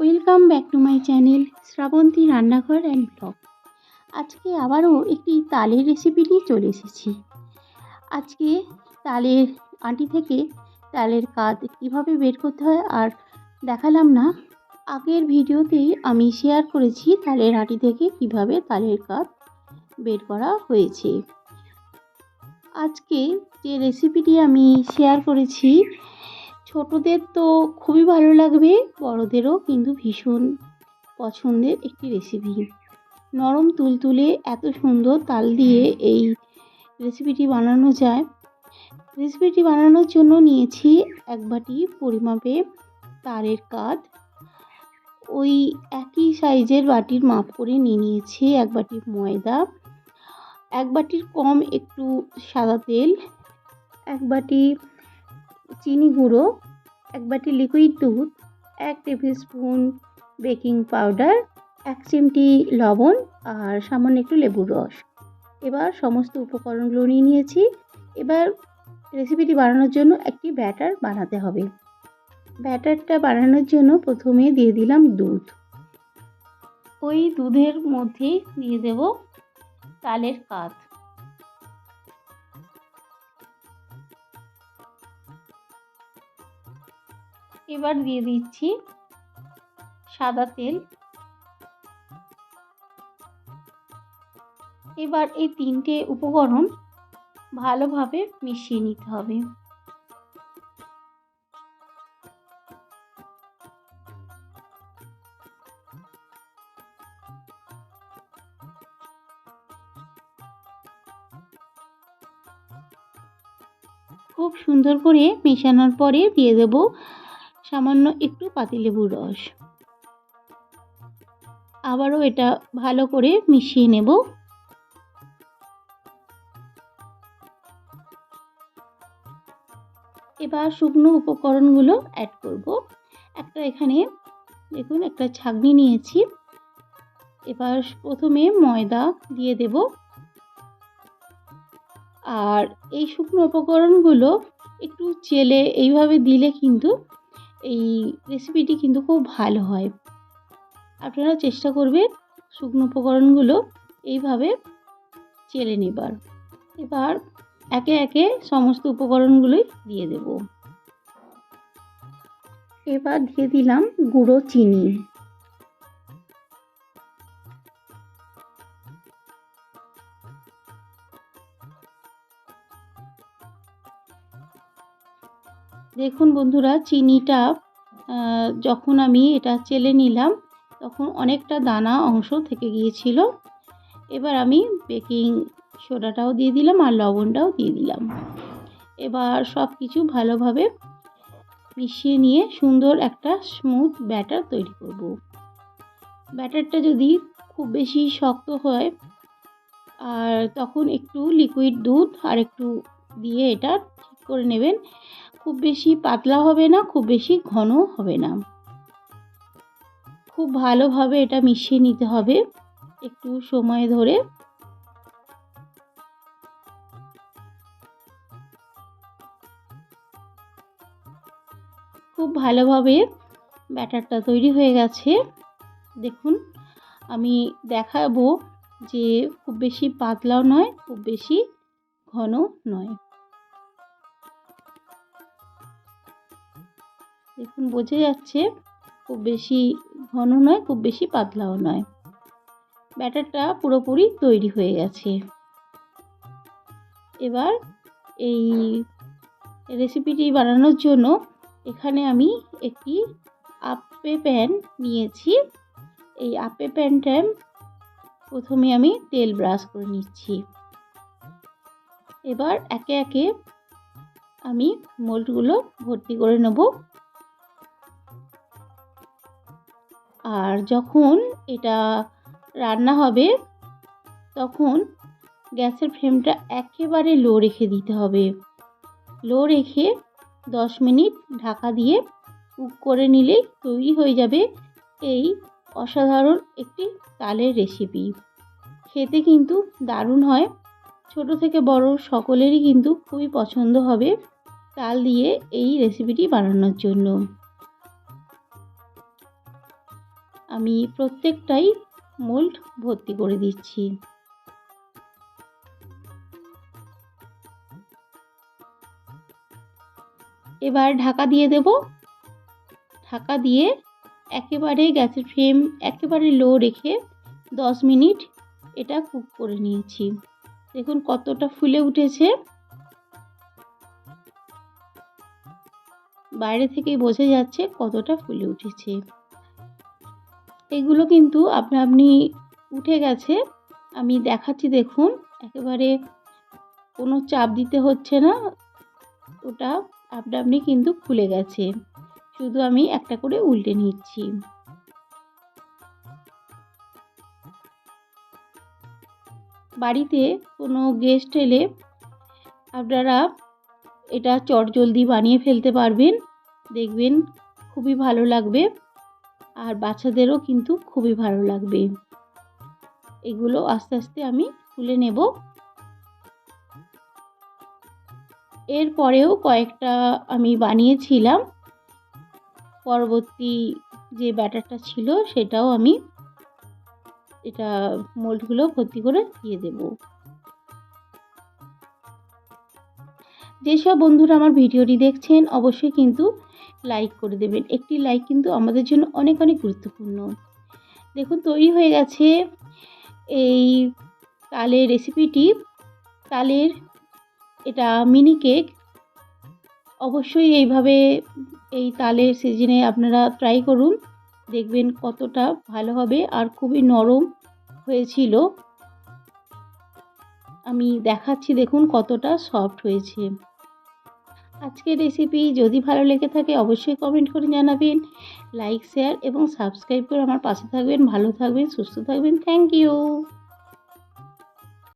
Welcome back to my channel Shrabanti রান্নাঘর and blog আজকে আবারও একটি তালের রেসিপি নিয়ে চলে এসেছি। আজকে তালের আটি থেকে তালের কাজ কীভাবে বের করতে হয় আর দেখালাম না, আগের ভিডিওতেই আমি শেয়ার করেছি তালের আটি থেকে কীভাবে তালের কাজ বের করা হয়েছে। আজকে যে রেসিপিটি আমি শেয়ার করেছি ছোটদের তো খুবই ভালো লাগবে, বড়দেরও কিন্তু ভীষণ পছন্দের একটি রেসিপি নরম তুলতুলে এত সুন্দর তাল দিয়ে এই রেসিপিটি বানানো যায়। রেসিপিটি বানানোর জন্য নিয়েছি এক বাটি পরিমাপে তারের কাঠ ওই একই সাইজের বাটির মাপ করে নিয়ে নিয়েছি এক বাটি ময়দা, এক বাটির কম একটু সাদা তেল, এক বাটি চিনি গুঁড়ো, এক বাটি লিকুইড দুধ, এক টেবিল স্পুন বেকিং পাউডার এক চিমটি লবণ আর সামান্য একটু লেবুর রস। এবার সমস্ত উপকরণগুলো নিয়ে নিয়েছি। এবার রেসিপিটি বানানোর জন্য একটি ব্যাটার বানাতে হবে। ব্যাটারটা বানানোর জন্য প্রথমে দিয়ে দিলাম দুধ। ওই দুধের মধ্যেই দিয়ে দেব তালের কাঠ এবার দিয়ে দিচ্ছি সাদা তেল। এবার এই তিনটে উপকরণ ভালোভাবে মিশিয়ে নিতে হবে। খুব সুন্দর করে মেশানোর পরে দিয়ে দেব সামান্য একটু পাতিলেবুর রস। আবারও এটা ভালো করে মিশিয়ে নেব। এবার শুকনো উপকরণগুলো অ্যাড করব। একটা এখানে, দেখুন, একটা ছাগনি নিয়েছি। এবার প্রথমে ময়দা দিয়ে দেব। আর এই শুকনো উপকরণগুলো একটু চেলে এইভাবে দিলে কিন্তু এই রেসিপিটি কিন্তু খুব ভালো হয়। আপনারা চেষ্টা করবেন শুকনো উপকরণগুলো এইভাবে চেলে নেবার। এবার একে একে সমস্ত উপকরণগুলোই দিয়ে দেব। এবার দিয়ে দিলাম গুঁড়ো চিনি। দেখুন বন্ধুরা, চিনিটা যখন আমি এটা চেলে নিলাম, তখন অনেকটা দানা অংশ থেকে গিয়েছিল। এবার আমি বেকিং সোডাটাও দিয়ে দিলাম আর লবণটাও দিয়ে দিলাম। এবার সব কিছু ভালোভাবে মিশিয়ে নিয়ে সুন্দর একটা স্মুথ ব্যাটার তৈরি করব। ব্যাটারটা যদি খুব বেশি শক্ত হয়, আর তখন একটু লিকুইড দুধ আর একটু দিয়ে এটা ঠিক করে নেবেন। খুব বেশি পাতলা হবে না, খুব বেশি ঘন হবে না। খুব ভালোভাবে এটা মিশিয়ে নিতে হবে একটু সময় ধরে। খুব ভালোভাবে ব্যাটারটা তৈরি হয়ে গেছে। দেখুন, আমি দেখাবো যে খুব বেশি পাতলাও নয়, খুব বেশি ঘন নয়। দেখুন, বোঝা যাচ্ছে খুব বেশি ঘন নয়, খুব বেশি পাতলাও নয়। ব্যাটারটা পুরোপুরি তৈরি হয়ে গেছে। এবার এই রেসিপিটি বানানোর জন্য এখানে আমি একটি আপে প্যান নিয়েছি। এই আপে প্যানটা প্রথমে আমি তেল ব্রাশ করে নিচ্ছি। এবার একে একে আমি মোল্ডগুলো ভর্তি করে নেব। আর যখন এটা রান্না হবে, তখন গ্যাসের ফ্লেমটা একেবারে লো রেখে দিতে হবে। লো রেখে দশ মিনিট ঢাকা দিয়ে কুক করে নিলেই তৈরি হয়ে যাবে এই অসাধারণ একটি তালের রেসিপি খেতে কিন্তু দারুণ হয়। ছোট থেকে বড় সকলেরই কিন্তু খুবই পছন্দ হবে তাল দিয়ে এই রেসিপিটি বানানোর জন্য। আমি প্রত্যেকটাই মোল্ড ভর্তি করে দিচ্ছি। এবার ঢাকা দিয়ে দেব। ঢাকা দিয়ে একেবারে গ্যাসের ফ্লেম একেবারে লো রেখে দশ মিনিট এটা কুক করে নিয়েছি। দেখুন কতটা ফুলে উঠেছে। বাইরে থেকেই বোঝা যাচ্ছে কতটা ফুলে উঠেছে। এগুলো কিন্তু আপনা আপনি উঠে গেছে। আমি দেখাচ্ছি দেখুন, একেবারে কোনো চাপ দিতে হচ্ছে না। ওটা আপনা আপনি কিন্তু খুলে গেছে। শুধু আমি একটা করে উল্টে নিচ্ছি। বাড়িতে কোনো গেস্ট এলে আপনারা এটা চটজলদি বানিয়ে ফেলতে পারবেন। দেখবেন খুবই ভালো লাগবে। আর বাচ্চাদেরও কিন্তু খুবই ভালো লাগবে। এগুলো আস্তে আস্তে আমি তুলে নেব। এরপরেও কয়েকটা আমি বানিয়েছিলাম। পরবর্তী যে ব্যাটারটা ছিল সেটাও আমি এটা মোল্ডগুলো ভর্তি করে দিয়ে দেব। যেসব বন্ধুরা আমার ভিডিওটি দেখছেন, অবশ্যই কিন্তু লাইক করে দেবেন। একটি লাইক কিন্তু আমাদের জন্য অনেক অনেক গুরুত্বপূর্ণ। দেখুন, তৈরি হয়ে গেছে এই তালের রেসিপিটি তালের এটা মিনি কেক অবশ্যই এইভাবে এই তালের সিজনে আপনারা ট্রাই করুন। দেখবেন কতটা ভালো হবে আর খুবই নরম হয়েছিল। আমি দেখাচ্ছি, দেখুন কতটা সফট হয়েছে। আজকের রেসিপি যদি ভালো লেগে থাকে অবশ্যই কমেন্ট করে জানাবেন। লাইক শেয়ার এবং সাবস্ক্রাইব করে আমার পাশে থাকবেন। ভালো থাকবেন, সুস্থ থাকবেন। Thank you